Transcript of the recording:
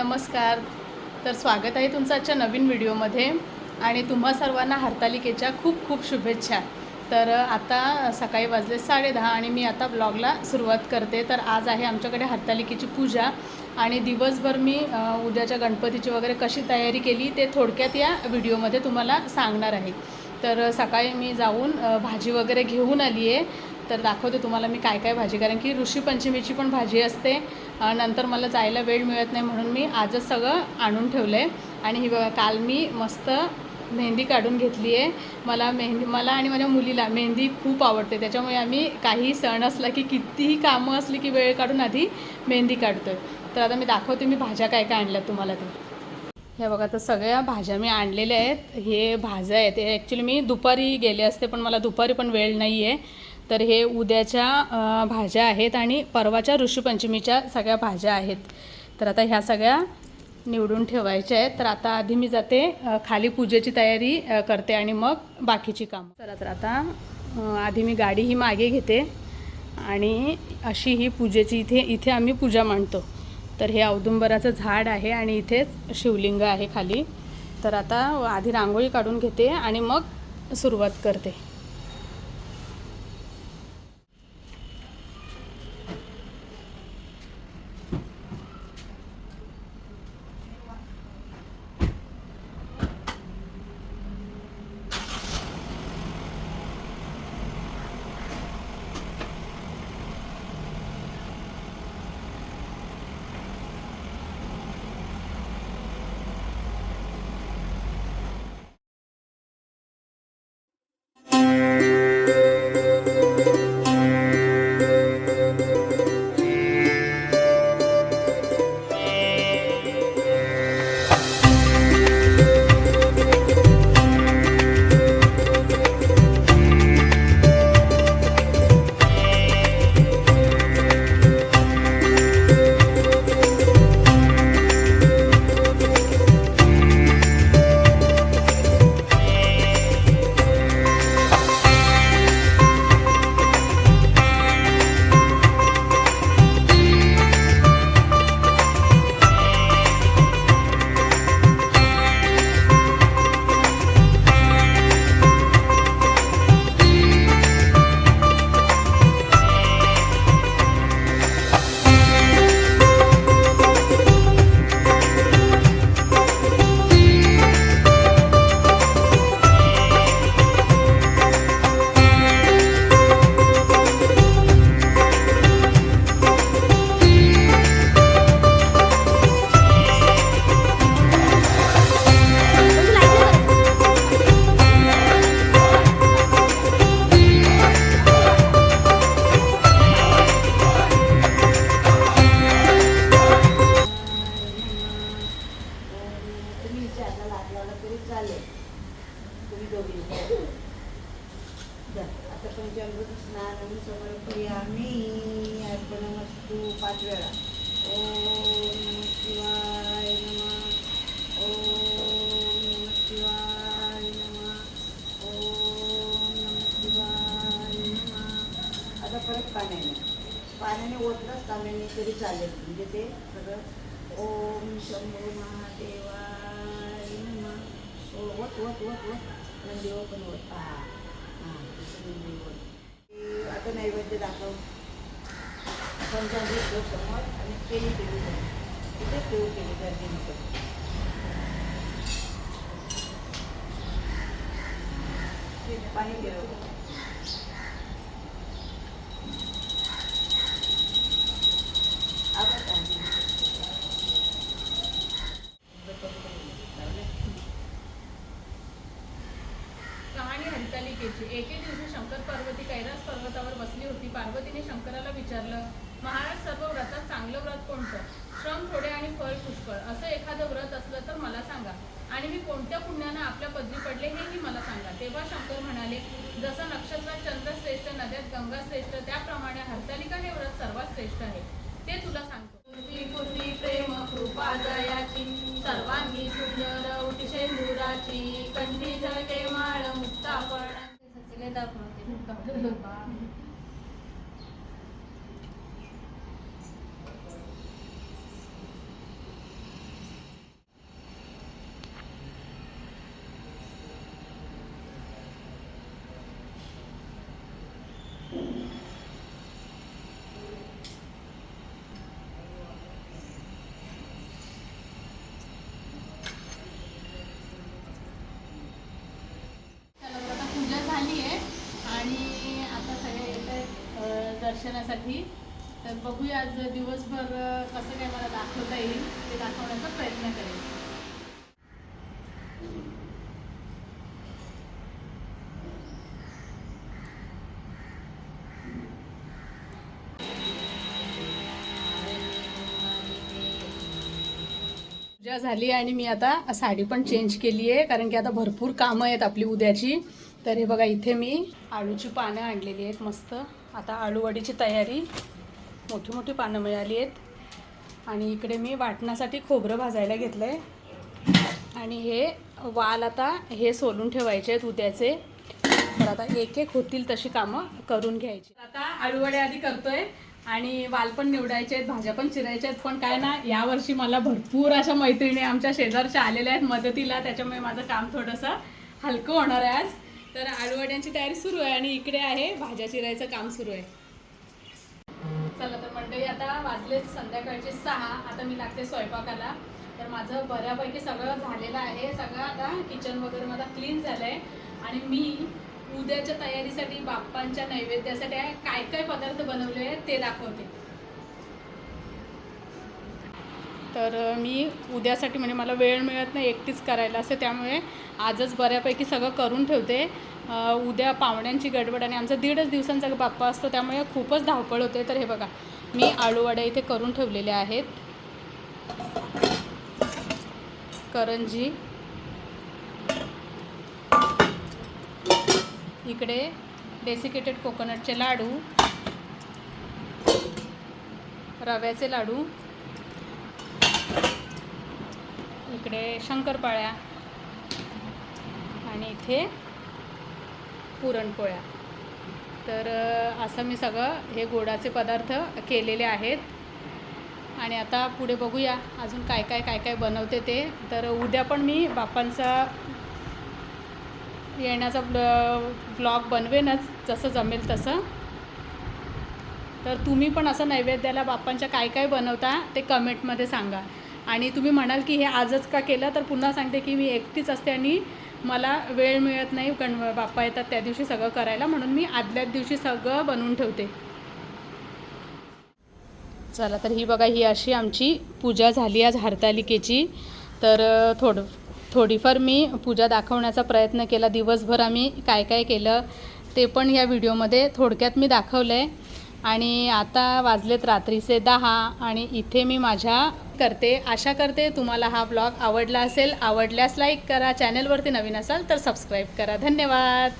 नमस्कार. तर स्वागत आहे तुमचं आजच्या नवीन व्हिडिओमध्ये. आणि तुम्हा सर्वांना हरतालिकेच्या खूप खूप शुभेच्छा. तर आता सकाळी वाजले साडेदहा आणि मी आता ब्लॉगला सुरुवात करते. तर आज आहे आमच्याकडे हरतालिकेची पूजा. आणि दिवसभर मी उद्याच्या गणपतीची वगैरे कशी तयारी केली ते थोडक्यात या व्हिडिओमध्ये तुम्हाला सांगणार आहे. तर सकाळी मी जाऊन भाजी वगैरे घेऊन आली आहे तर दाखवते तुम्हाला मी काय काय भाजी कारण की ऋषीपंचमीची पण भाजी असते. नंतर मला जायला वेळ मिळत नाही म्हणून मी आजच सगळं आणून ठेवलं आहे आणि ही बघा काल मी मस्त मेहंदी काढून घेतली आहे. मला मेहंदी मला आणि माझ्या मुलीला मेहंदी खूप आवडते. त्याच्यामुळे आम्ही काही सण असला की कितीही कामं असली की वेळ काढून आधी मेहंदी काढतो तर आता मी दाखवते मी भाज्या काय काय आणल्या तुम्हाला ते. हे बघा तर सगळ्या भाज्या मी आणलेल्या आहेत. हे भाज्या आहेत हे ॲक्च्युली मी दुपारी गेले असते पण मला दुपारी पण वेळ नाही आहे तर हे उद्याच्या भाज्या आहेत आणि परवाच्या ऋषीपंचमीच्या सगळ्या भाज्या आहेत. तर आता ह्या सगळ्या निवडून ठेवायच्या आहेत. तर आता आधी मी जाते खाली पूजेची तयारी करते आणि मग बाकीची कामं. चला तर आता आधी मी गाडी ही मागे घेते आणि अशी ही पूजेची इथे इथे आम्ही पूजा मांडतो. तर हे औदुंबराचं झाड आहे आणि इथेच शिवलिंग आहे खाली. तर आता आधी रांगोळी काढून घेते आणि मग सुरुवात करते. पंचामृत स्नान समोर क्रियामी अर्पणमस्तू पाच वेळा ओम नमः शिवाय नमः. ओम नम शिवाय नमः. ओम नम शिवाय नमः. आता परत पाण्याने. पाण्याने ओतलंच पाण्याने तरी चालेल. म्हणजे ते सगळं ओम शंभू महादेवाय नमः. ओत वत वत वत वत नंदीवर पण वत हा हां नंदीवर आता नैवेद्य दाखव पंचामृत ठेव समोर आणि केळी केली तिथे केव केली गर्दी नको पाणी गेलं. चांगलं व्रत कोणतं? श्रम थोडे आणि फळ पुष्कळ. असं एखादं व्रत असलं तर मला सांगा. आणि मी कोणत्या पुण्यानं आपल्या पदरी पडले हेही मला सांगा. तेव्हा शंकर म्हणाले जसं नक्षत्रात चंद्र श्रेष्ठ नद्यात गंगा श्रेष्ठ त्याप्रमाणे हरतालिका हे व्रत सर्वात श्रेष्ठ आहे. ते तुला सांगतो. प्रेम कृपा दयाची सर्वांगी सुंदर कंठी झळके माळ मुक्तापण करण्यासाठी. तर बघूया आज दिवसभर कसं काय मला दाखवता येईल ते दाखवण्याचा प्रयत्न करेन. पूजा झाली आणि मी आता साडी पण चेंज केली आहे कारण की आता भरपूर कामं आहेत आपली उद्याची. तर हे बघा इथे मी आळूची पानं आणलेली आहेत मस्त. आता आळूवडीची तयारी. मोठी मोठी पानं मिळाली आहेत. आणि इकडे मी वाटण्यासाठी खोबरं भाजायला घेतलं आहे आणि हे वाल आता हे सोलून ठेवायचे आहेत उद्याचे. तर आता एक एक होतील तशी कामं करून घ्यायची. आता आळूवडे आधी करतोय आणि वाल पण निवडायचे आहेत भाज्या पण चिरायच्या आहेत. पण काय ना यावर्षी मला भरपूर अशा मैत्रिणी आमच्या शेजारच्या आलेल्या आहेत मदतीला. त्याच्यामुळे माझं काम थोडंसं हलकं होणार आहे आज. तर आळूवड्यांची तयारी सुरू आहे आणि इकडे आहे भाज्या चिरायचं काम सुरू आहे. चला तर मंडळी आता वाजले संध्याकाळचे सहा. आता मी लागते स्वयंपाकाला. तर माझं बऱ्यापैकी सगळं झालेलं आहे. सगळं आता किचन वगैरे माझा क्लीन झालं आहे आणि मी उद्याच्या तयारीसाठी बाप्पांच्या नैवेद्यासाठी काय काय पदार्थ बनवले ते दाखवते. तर मी उद्यासाठी म्हणजे मला वेळ मिळत नाही एकटीच करायला असं त्यामुळे आजच बऱ्यापैकी सगळं करून ठेवते. उद्या पाहुण्यांची गडबड आणि आमचा दीडच दिवसांचा बाप्पा असतो त्यामुळे खूपच धावपळ होते. तर हे बघा मी आळूवड्या इथे करून ठेवलेल्या आहेत. करंजी. इकडे डेसिकेटेड कोकोनटचे लाडू. रव्याचे लाडू. इकडे शंकरपाळ्या आणि इथे पुरणपोळ्या. तर असं मी सगळं हे गोडाचे पदार्थ केलेले आहेत. आणि आता पुढे बघूया अजून काय काय काय काय बनवते ते. तर उद्या पण मी बाप्पांचा येण्याचा ब्लॉग बनवेनच जसं जमेल तसं. तर तुम्ही पण असं नैवेद्याला बाप्पांच्या काय काय बनवता ते कमेंटमध्ये सांगा. आणि तुम्ही म्हणाल की हे आजच का केलं तर पुन्हा सांगते की मी एकटीच असते आणि मला वेळ मिळत नाही गण बाप्पा येतात त्या दिवशी सगळं करायला म्हणून मी आदल्याच दिवशी सगळं बनवून ठेवते. चला तर ही बघा ही अशी आमची पूजा झाली आज हरतालिकेची. तर थोड थोडं थोडीफार मी पूजा दाखवण्याचा प्रयत्न केला. दिवसभर आम्ही काय काय केलं ते पण या व्हिडिओमध्ये थोडक्यात मी दाखवलं आहे आणि आता वाजलेत रात्रीचे दहा आणि इथे मी माझ्या करते आशा करते तुम्हाला हा ब्लॉग आवडला असेल. आवडल्यास लाईक करा चॅनलवरती नवीन असाल तर सबस्क्राईब करा. धन्यवाद.